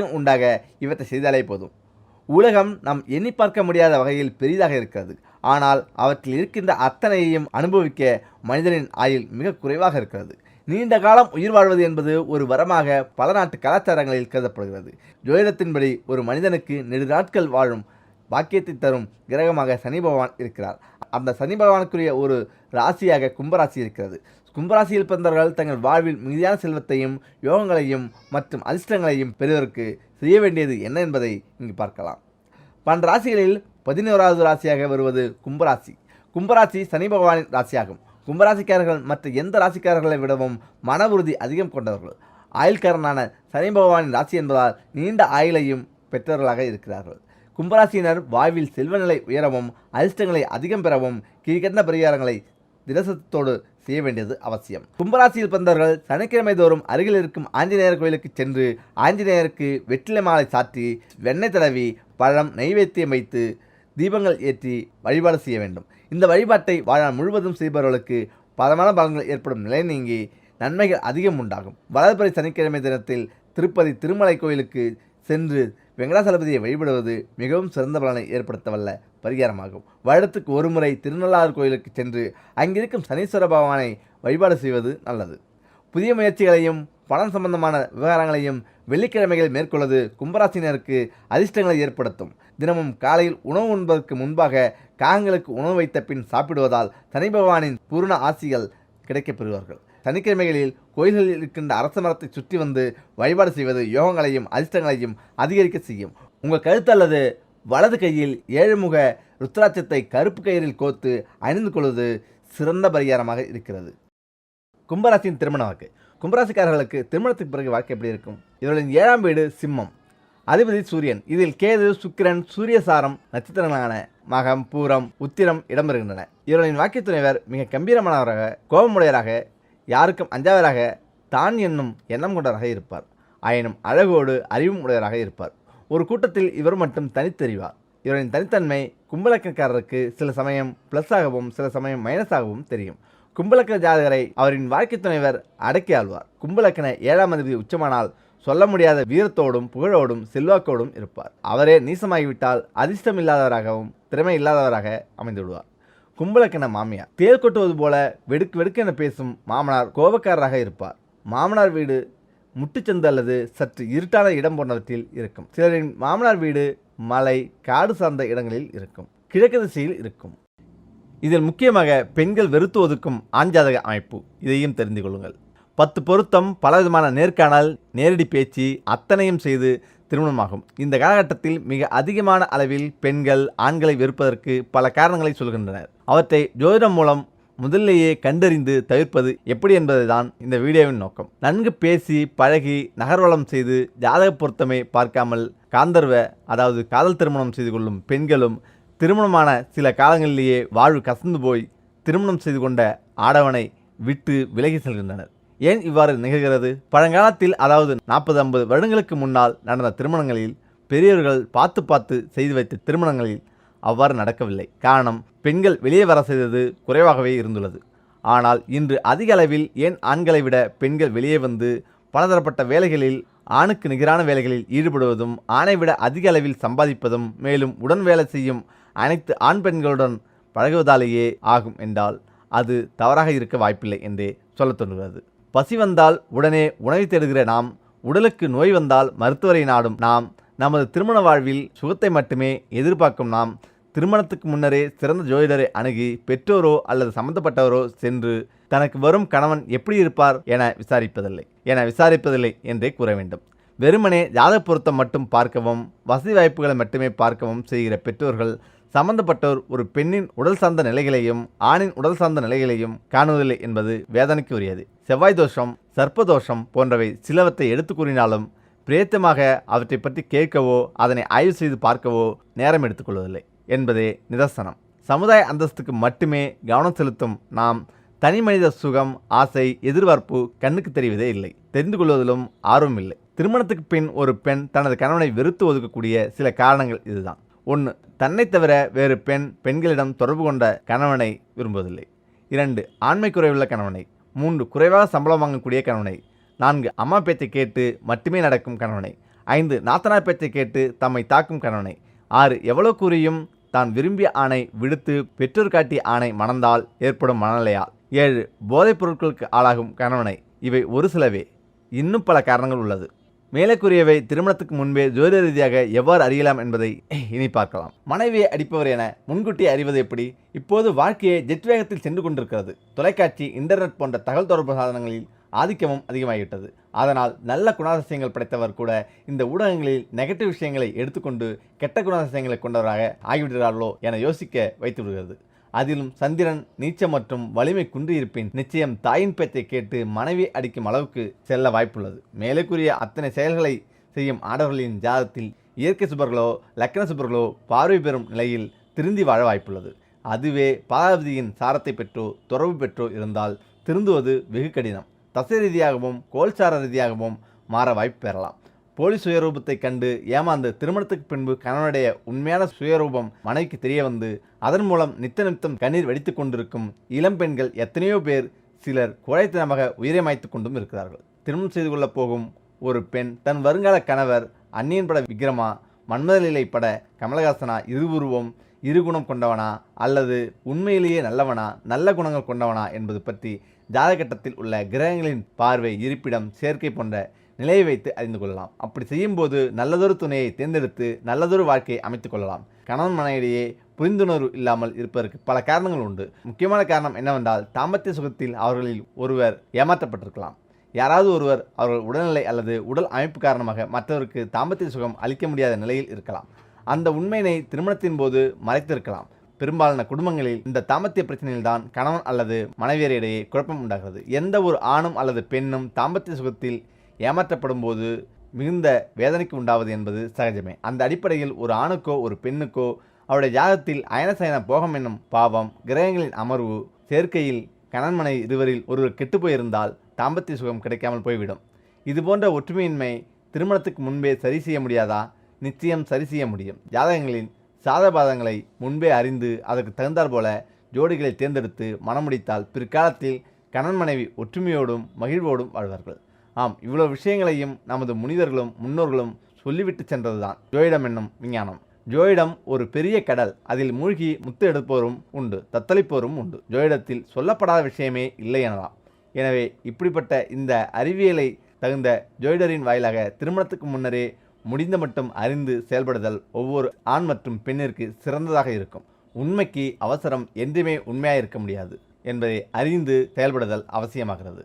உண்டாக இவற்றை செய்தாலே போதும். உலகம் நாம் எண்ணி பார்க்க முடியாத வகையில் பெரிதாக இருக்கிறது. ஆனால் அவற்றில் இருக்கின்ற அத்தனையையும் அனுபவிக்க மனிதனின் ஆயுள் மிக குறைவாக இருக்கிறது. நீண்ட காலம் உயிர் வாழ்வது என்பது ஒரு வரமாக பல நாட்டு கலாச்சாரங்களில் கருதப்படுகிறது. ஜோதிடத்தின்படி ஒரு மனிதனுக்கு நெடு நாட்கள் வாழும் பாக்கியத்தை தரும் கிரகமாக சனி பகவான் இருக்கிறார். அந்த சனி பகவானுக்குரிய ஒரு ராசியாக கும்பராசி இருக்கிறது. கும்பராசியில் பிறந்தவர்கள் தங்கள் வாழ்வில் மிகுதியான செல்வத்தையும் யோகங்களையும் மற்றும் அதிர்ஷ்டங்களையும் பெறுவதற்கு செய்ய வேண்டியது என்ன என்பதை இங்கு பார்க்கலாம். பன்னெண்டு ராசிகளில் பதினோராவது ராசியாக வருவது கும்பராசி. கும்பராசி சனி பகவானின் ராசியாகும். கும்பராசிக்காரர்கள் மற்ற எந்த ராசிக்காரர்களை விடவும் மன உறுதி அதிகம் கொண்டவர்கள். ஆயுள்காரனான சனி பகவானின் ராசி என்பதால் நீண்ட ஆயுளையும் பெற்றவர்களாக இருக்கிறார்கள். கும்பராசியினர் வாழ்வில் செல்வநிலை உயரவும் அதிர்ஷ்டங்களை அதிகம் பெறவும் கீழ்கண்ட பரிகாரங்களை தினசத்தோடு செய்ய வேண்டியது அவசியம். கும்பராசியில் பிறந்தவர்கள் சனிக்கிழமை தோறும் அருகில் இருக்கும் ஆஞ்சநேயர் கோயிலுக்கு சென்று ஆஞ்சநேயருக்கு வெற்றிலை மாலை சாற்றி வெண்ணெய் தடவி பழம் நைவேத்தியம் வைத்து தீபங்கள் ஏற்றி வழிபாடு செய்ய வேண்டும். இந்த வழிபாட்டை வாழ்நாள் முழுவதும் செய்பவர்களுக்கு பலமான பலன்கள் ஏற்படும் நிலை நீங்கி நன்மைகள் அதிகம் உண்டாகும். வளர்பிறை சனிக்கிழமை தினத்தில் திருப்பதி திருமலை கோயிலுக்கு சென்று வெங்கடாசலபதியை வழிபடுவது மிகவும் சிறந்த பலனை ஏற்படுத்தவல்ல பரிகாரமாகும். வருடத்துக்கு ஒருமுறை திருநள்ளாறு கோயிலுக்கு சென்று அங்கிருக்கும் சனீஸ்வர பகவானை வழிபாடு செய்வது நல்லது. புதிய முயற்சிகளையும் பணம் சம்பந்தமான விவகாரங்களையும் வெள்ளிக்கிழமைகள் மேற்கொள்வது கும்பராசினருக்கு அதிர்ஷ்டங்களை ஏற்படுத்தும். தினமும் காலையில் உணவு உண்பதற்கு முன்பாக காகங்களுக்கு உணவு வைத்த பின் சாப்பிடுவதால் சனி பகவானின் பூர்ண ஆசிகள் கிடைக்கப்பெறுவார்கள். சனிக்கிழமைகளில் கோயில்களில் இருக்கின்ற அரச மரத்தை சுற்றி வந்து வழிபாடு செய்வது யோகங்களையும் அதிர்ஷ்டங்களையும் அதிகரிக்க செய்யும். உங்கள் கழுத்து அல்லது வலது கையில் ஏழுமுக ருத்ராட்சத்தை கருப்பு கயிறில் கோத்து அணிந்து கொள்வது சிறந்த பரிகாரமாக இருக்கிறது. கும்பராசியின் திருமண வாக்கு கும்பராசிக்காரர்களுக்கு திருமணத்துக்கு பிறகு வாழ்க்கை எப்படி இருக்கும்? இவர்களின் ஏழாம் வீடு சிம்மம். அதிபதி சூரியன். இதில் கேது சுக்கிரன் சூரியசாரம் நட்சத்திரங்களான மகம் பூரம் உத்திரம் இடம்பெறுகின்றன. இவர்களின் வாக்கிய துணைவர் மிக கம்பீரமானவராக கோபமுடையராக யாருக்கும் அஞ்சாவராக தான் என்னும் எண்ணம் கொண்டவராக இருப்பார். ஆயினும் அழகோடு அறிவும் உடையவராக இருப்பார். ஒரு கூட்டத்தில் இவர் மட்டும் தனித்தெறிவார். இவரின் தனித்தன்மை கும்பலக்கக்காரருக்கு சில சமயம் ப்ளஸ்ஸாகவும் சில சமயம் மைனஸாகவும் தெரியும். கும்பலக்க ஜாதகரை அவரின் வாழ்க்கை துணைவர் அடக்கி ஆழ்வார் கும்பலக்கண ஏழாம் அதிபதி உச்சமானால் சொல்ல முடியாத வீரத்தோடும் புகழோடும் செல்வாக்கோடும் இருப்பார். அவரே நீசமாகிவிட்டால் அதிர்ஷ்டம் இல்லாதவராகவும் திறமை இல்லாதவராக அமைந்து விடுவார் கும்பலக்கண மாமியார். தேல் கொட்டுவது போல வெடுக்கு வெடுக்கென பேசும் மாமனார் கோபக்காரராக இருப்பார். மாமனார் வீடு முட்டுச்சந்து அல்லது சற்று இருட்டான இடம் போன்றவற்றில் இருக்கும். சிலரின் மாமனார் வீடு மலை காடு சார்ந்த இடங்களில் இருக்கும். கிழக்கு திசையில் இருக்கும். இதில் முக்கியமாக பெண்கள் வெறுத்து ஒதுக்கும் ஆண்ஜாதக அமைப்பு. இதையும் தெரிந்து கொள்ளுங்கள். பத்து பொருத்தம் பலவிதமான நேர்காணல் நேரடி பேச்சு அத்தனையும் செய்து திருமணமாகும். இந்த காலகட்டத்தில் மிக அதிகமான அளவில் பெண்கள் ஆண்களை வெறுப்பதற்கு பல காரணங்களை சொல்கின்றனர். அவற்றை ஜோதிடம் மூலம் முதல்லேயே கண்டறிந்து தவிர்ப்பது எப்படி என்பதுதான் இந்த வீடியோவின் நோக்கம். நன்கு பேசி பழகி நகர்வலம் செய்து ஜாதக பொருத்தமை பார்க்காமல் காந்தர்வ அதாவது காதல் திருமணம் செய்து கொள்ளும் பெண்களும் திருமணமான சில காலங்களிலேயே வாழ்வு கசந்து போய் திருமணம் செய்து கொண்ட ஆடவனை விட்டு விலகி செல்கின்றனர். ஏன் இவ்வாறு நிகழ்கிறது? பழங்காலத்தில் அதாவது நாற்பது ஐம்பது வருடங்களுக்கு முன்னால் நடந்த திருமணங்களில் பெரியவர்கள் பார்த்து பார்த்து செய்து வைத்த திருமணங்களில் அவ்வாறு நடக்கவில்லை. காரணம் பெண்கள் வெளியே வர செய்தது குறைவாகவே இருந்துள்ளது. ஆனால் இன்று அதிக அளவில் ஏன் ஆண்களை விட பெண்கள் வெளியே வந்து பலதரப்பட்ட வேலைகளில் ஆணுக்கு நிகரான வேலைகளில் ஈடுபடுவதும் ஆணை விட அதிக அளவில் சம்பாதிப்பதும் மேலும் உடன் வேலை செய்யும் அனைத்து ஆண் பெண்களுடன் பழகுவதாலேயே ஆகும் என்றால் அது தவறாக இருக்க வாய்ப்பில்லை என்றே சொல்லத் தோன்றுகிறது. பசி வந்தால் உடனே உணவை தேடுகிற நாம் உடலுக்கு நோய் வந்தால் மருத்துவரை நாடும் நாம் நமது திருமண வாழ்வில் சுகத்தை மட்டுமே எதிர்பார்க்கும் நாம் திருமணத்துக்கு முன்னரே சிறந்த ஜோதிடரை அணுகி பெற்றோரோ அல்லது சம்பந்தப்பட்டவரோ சென்று தனக்கு வரும் கணவன் எப்படி இருப்பார் என விசாரிப்பதில்லை என விசாரிப்பதில்லை என்றே கூற வேண்டும். வெறுமனே ஜாதக பொருத்தம் மட்டும் பார்க்கவும் வசதி வாய்ப்புகளை மட்டுமே பார்க்கவும் செய்கிற பெற்றோர்கள் சம்பந்தப்பட்டோர் ஒரு பெண்ணின் உடல் சார்ந்த நிலைகளையும் ஆணின் உடல் சார்ந்த நிலைகளையும் காணுவதில்லை என்பது வேதனைக்கு உரியது செவ்வாய் தோஷம் சர்ப்பதோஷம் போன்றவை சிலவற்றை எடுத்து கூறினாலும் பிரேத்தமாக அவற்றை பற்றி கேட்கவோ அதனை ஆய்வு செய்து பார்க்கவோ நேரம் எடுத்துக்கொள்வதில்லை என்பதே நிதர்சனம். சமுதாய அந்தஸ்துக்கு மட்டுமே கவனம் செலுத்தும் நாம் தனி மனித சுகம் ஆசை எதிர்பார்ப்பு கண்ணுக்கு தெரிவதே இல்லை. தெரிந்து கொள்வதிலும் ஆர்வம் இல்லை. திருமணத்துக்கு பின் ஒரு பெண் தனது கணவனை வெறுத்து ஒதுக்கக்கூடிய சில காரணங்கள் இதுதான். ஒன்று தன்னை தவிர வேறு பெண் பெண்களிடம் தொடர்பு கொண்ட கணவனை விரும்புவதில்லை. இரண்டு ஆண்மை குறைவுள்ள கணவனை மூன்று குறைவாக சம்பளம் வாங்கக்கூடிய கணவனை. நான்கு அம்மா பேச்சை கேட்டு மட்டுமே நடக்கும் கணவனை. ஐந்து நாத்தனார் பேச்சை கேட்டு தம்மை தாக்கும் கணவனை. ஆறு எவ்வளோ கூறியும் தான் விரும்பிய ஆணை விடுத்து பெற்றோர் காட்டிய ஆணை மணந்தால் ஏற்படும் மனநிலையால். ஏழு போதைப் பொருட்களுக்கு ஆளாகும் கணவனை. இவை ஒரு சிலவே. இன்னும் பல காரணங்கள் உள்ளது. மேலே கூறியவை திருமணத்துக்கு முன்பே ஜோதிட ரீதியாக எவ்வாறு அறியலாம் என்பதை இனி பார்க்கலாம். மனைவியை அடிப்பவர் என முன்கூட்டி அறிவது எப்படி? இப்போது வாழ்க்கையை ஜெட் வேகத்தில் சென்று கொண்டிருக்கிறது. தொலைக்காட்சி இன்டர்நெட் போன்ற தகவல் தொடர்பு சாதனங்களில் ஆதிக்கமும் அதிகமாகிவிட்டது. அதனால் நல்ல குணாதிசயங்கள் படைத்தவர் கூட இந்த ஊடகங்களில் நெகட்டிவ் விஷயங்களை எடுத்துக்கொண்டு கெட்ட குணாதிசயங்களை கொண்டவராக ஆகிவிடுகிறார்களோ என யோசிக்க வைத்து விடுகிறது அதிலும் சந்திரன் நீச்சம் மற்றும் வலிமை குன்றியிருப்பின் நிச்சயம் தாயின் பேச்சை கேட்டு மனைவி அடிக்கும் அளவுக்கு செல்ல வாய்ப்புள்ளது. மேலே கூறிய அத்தனை செயல்களை செய்யும் ஆடவர்களின் ஜாதத்தில் இயற்கை சுபர்களோ லக்கண சுபர்களோ பார்வை பெறும் நிலையில் திருந்தி வாழ வாய்ப்புள்ளது. அதுவே பாலாவதியின் சாரத்தை பெற்றோ துறவு பெற்றோ இருந்தால் திருந்துவது வெகு கடினம். தசை ரீதியாகவும் கோல்சார ரீதியாகவும் மாற வாய்ப்பு பெறலாம். போலி சுயரூபத்தை கண்டு ஏமாந்து திருமணத்துக்கு பின்பு கணவனுடைய உண்மையான சுயரூபம் மனைவிக்கு தெரிய வந்து அதன் மூலம் நித்த நித்தம் கண்ணீர் வெடித்து கொண்டிருக்கும் இளம் பெண்கள் எத்தனையோ பேர் சிலர் குழைத்தனமாக உயிரை மாய்த்து கொண்டும் இருக்கிறார்கள். திருமணம் செய்து கொள்ளப் போகும் ஒரு பெண் தன் வருங்கால கணவர் அந்நியன் பட விக்ரமா மன்மதலிலை பட கமலஹாசனா இருவுருவம் இருகுணம் கொண்டவனா அல்லது உண்மையிலேயே நல்லவனா நல்ல குணங்கள் கொண்டவனா என்பது பற்றி ஜாதகட்டத்தில் உள்ள கிரகங்களின் பார்வை இருப்பிடம் சேர்க்கை போன்ற நிலையை வைத்து அறிந்து கொள்ளலாம். அப்படி செய்யும்போது நல்லதொரு துணையை தேர்ந்தெடுத்து நல்லதொரு வாழ்க்கையை அமைத்துக் கொள்ளலாம். கணவன் மனைவிடையே புரிந்துணர்வு இல்லாமல் இருப்பதற்கு பல காரணங்கள் உண்டு. முக்கியமான காரணம் என்னவென்றால் தாம்பத்திய சுகத்தில் அவர்களில் ஒருவர் ஏமாற்றப்பட்டிருக்கலாம். யாராவது ஒருவர் அவர்கள் உடல்நிலை அல்லது உடல் அமைப்பு காரணமாக மற்றவருக்கு தாம்பத்திய சுகம் அளிக்க முடியாத நிலையில் இருக்கலாம். அந்த உண்மையினை திருமணத்தின் போது மறைத்திருக்கலாம். பெரும்பாலான குடும்பங்களில் இந்த தாம்பத்திய பிரச்சனையில்தான் கணவன் அல்லது மனைவியரிடையே குழப்பம் உண்டாகிறது. எந்த ஒரு ஆணும் அல்லது பெண்ணும் தாம்பத்திய சுகத்தில் ஏமாற்றப்படும் போது மிகுந்த வேதனைக்கு உண்டாவது என்பது சகஜமே. அந்த அடிப்படையில் ஒரு ஆணுக்கோ ஒரு பெண்ணுக்கோ அவருடைய ஜாதத்தில் அயனசயன போகம் என்னும் பாவம் கிரகங்களின் அமர்வு சேர்க்கையில் கணன்மனை இருவரில் ஒருவர் கெட்டுப்போயிருந்தால் தாம்பத்திய சுகம் கிடைக்காமல் போய்விடும். இதுபோன்ற ஒற்றுமையின்மை திருமணத்துக்கு முன்பே சரி செய்ய முடியாதா? நிச்சயம் சரி செய்ய முடியும். ஜாதகங்களின் சாதபாதங்களை முன்பே அறிந்து அதற்கு தகுந்தாற் போல ஜோடிகளை தேர்ந்தெடுத்து மணமுடித்தால் பிற்காலத்தில் கணன் மனைவி ஒற்றுமையோடும் மகிழ்வோடும் வாழ்வார்கள். ஆம் இவ்வளவு விஷயங்களையும் நமது முனிதர்களும் முன்னோர்களும் சொல்லிவிட்டு சென்றதுதான். ஜோயிடம் என்னும் விஞ்ஞானம். ஜோயிடம் ஒரு பெரிய கடல் அதில் மூழ்கி முத்து எடுப்போரும் உண்டு தத்தளிப்போரும் உண்டு. ஜோயிடத்தில் சொல்லப்படாத விஷயமே இல்லை எனலாம். எனவே இப்படிப்பட்ட இந்த அறிவியலை தகுந்த ஜோயிடரின் வாயிலாக திருமணத்துக்கு முன்னரே முடிந்த மட்டும் அறிந்து செயல்படுதல் ஒவ்வொரு ஆண் மற்றும் பெண்ணிற்கு சிறந்ததாக இருக்கும். உண்மைக்கு அவசரம் என்றுமே உண்மையாக இருக்க முடியாது என்பதை அறிந்து செயல்படுதல் அவசியமாகிறது.